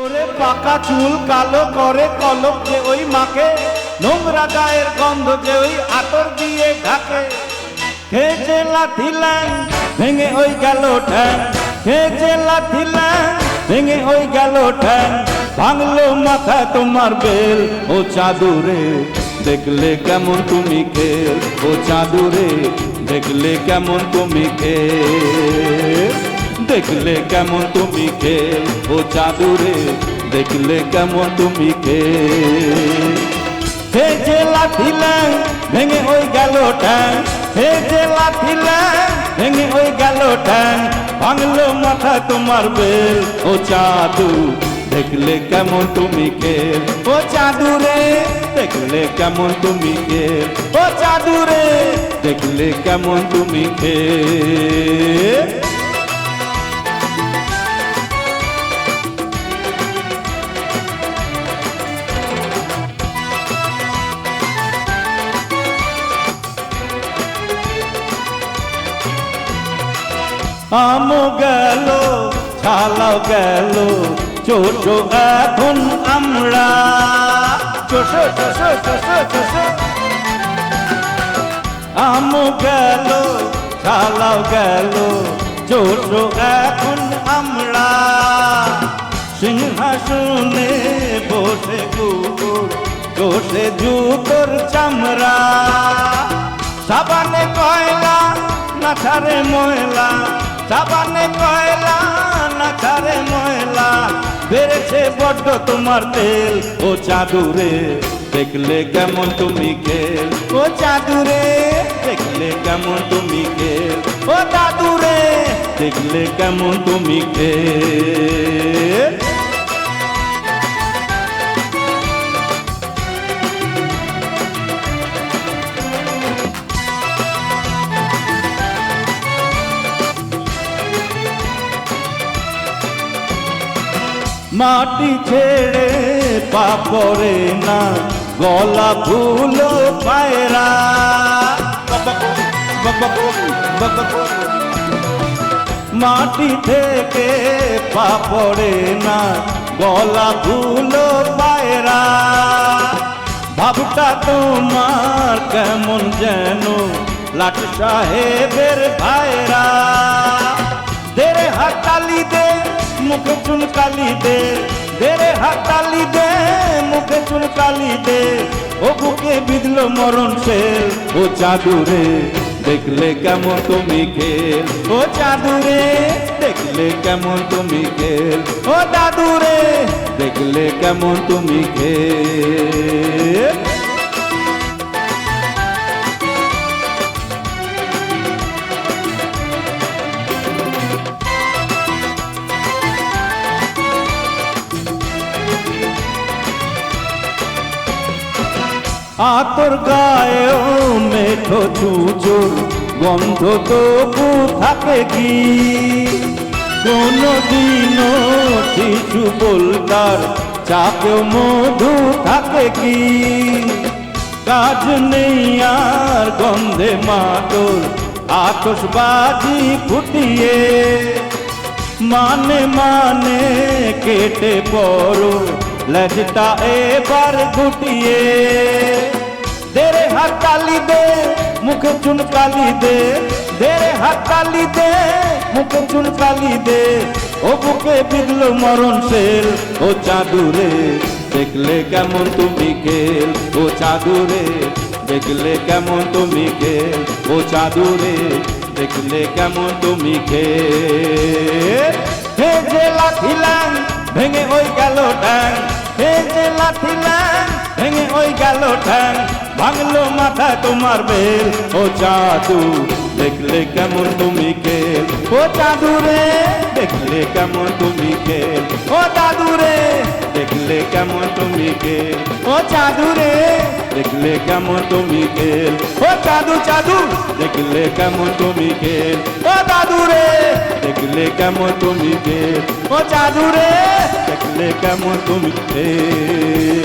ওরে পাকা চুল কালো করে কলক যে ওই মাকে। নোংরা গায়ের গন্ধ যে ওই আতর দিয়ে ঢাকে। খেয়েছে লাথি ল্যাং, ভেঙে ওই গেল ঠ্যাং। খেয়েছে লাথি ল্যাং, ভেঙে ওই গেল ঠ্যাং। ভাঙলো মাথা তোমার বেল, ও চাদুরে, দেখলে কেমন তুমি খেল। ও চাদুরে, দেখলে কেমন তুমি খেল। দেখলে কেমন তুমি খেল? ও চাদুরে দেখলে কেমন তুমি খেল? হে যে লাঠি ভেঙে ওই গেল ঠ্যাং। হে যে লাঠি ভেঙে ওই গেল ঠ্যাং। ভাঙলো মাথা তোমার বেল। ও চাদু দেখলে কেমন তুমি কে ও চাদুরে দেখলে কেমন তুমি কে ও চাদুরে দেখলে কেমন তুমি খেল? আমও গেল, ছালাও গেল, চোষো এখন আমরা। চোষো গেল, ছালাও গেল, চোষো এখন আমরা। সিংহাসনে বসে চোষে জুতোর চামড়া। সাবানে কয়লা না ছাড়ে ময়লা সাবানে কয়লা না কারে ময়লা। বেড়েছে বড্ড তোমার তেল। ও চাদুরে দেখলে কেমন তুমি খেল। ও চাদুরে দেখলে কেমন তুমি খেল। ও দাদুরে দেখলে কেমন তুমি খেল। মাটি ছেড়ে পা পড়ে না, গলা ভুলো পায়রা। মাটি থেকে পা পড়ে না, গলা ভুলো পায়রা। ভাবটা তোমার কেমন যেন, লাট সাহেবের ভাইরা। দেরে হাতালি দে মুখে চুনকালি দে দেরে হাতালি দে, মুখে চুনকালি দে। ও বুকে বিধলো মরণ সেল ও চাদুরে দেখলে কেমন তুমি খেল ও চাদুরে দেখলে কেমন তুমি খেল ও দাদুরে দেখলে কেমন তুমি খেল আতর গায়েও মেঠো চুচুর, গন্ধ তবু থাকে কি? কোনদিনও শিশু বলতার চাপেও মধু থাকে কি? কাজ নেই আর গন্ধে মাতর আতসবাজি ফুটিয়ে। মানে মানে কেটে পড়ো লেজটা এবার গুটিয়ে। দেরে হাতালি দে, মুখে চুনকালি দে। দেরে হাতালি দে, মুখে চুনকালি দে। ও বুকে বিদলো মরণ সেল, ও চাদুরে দেখলে কেমন তুমি খেল। ও চাদুরে দেখলে কেমন তুমি খেল। ও চাদুরে দেখলে কেমন তুমি খেল। হে যে লাঠি ভেঙে ওই গেল ঠ্যাং। হে যে লাঠি ভেঙে ওই গেল ঠ্যাং। ভাঙলো মাথা তোমার বেল। ও চাদু দেখলে কেমন তুমি খেল ও চাদুরে দেখলে কেমন তুমি খেল ও দাদুরে দেখলে কেমন তুমি খেল ও চাদুরে দেখলে কেমন তুমি খেল ও চাদু চাদু দেখলে কেমন তুমি খেল ও দাদুরে দেখলে কেমন তুমি খেল ও চাদুরে দেখলে কেমন তুমি খেল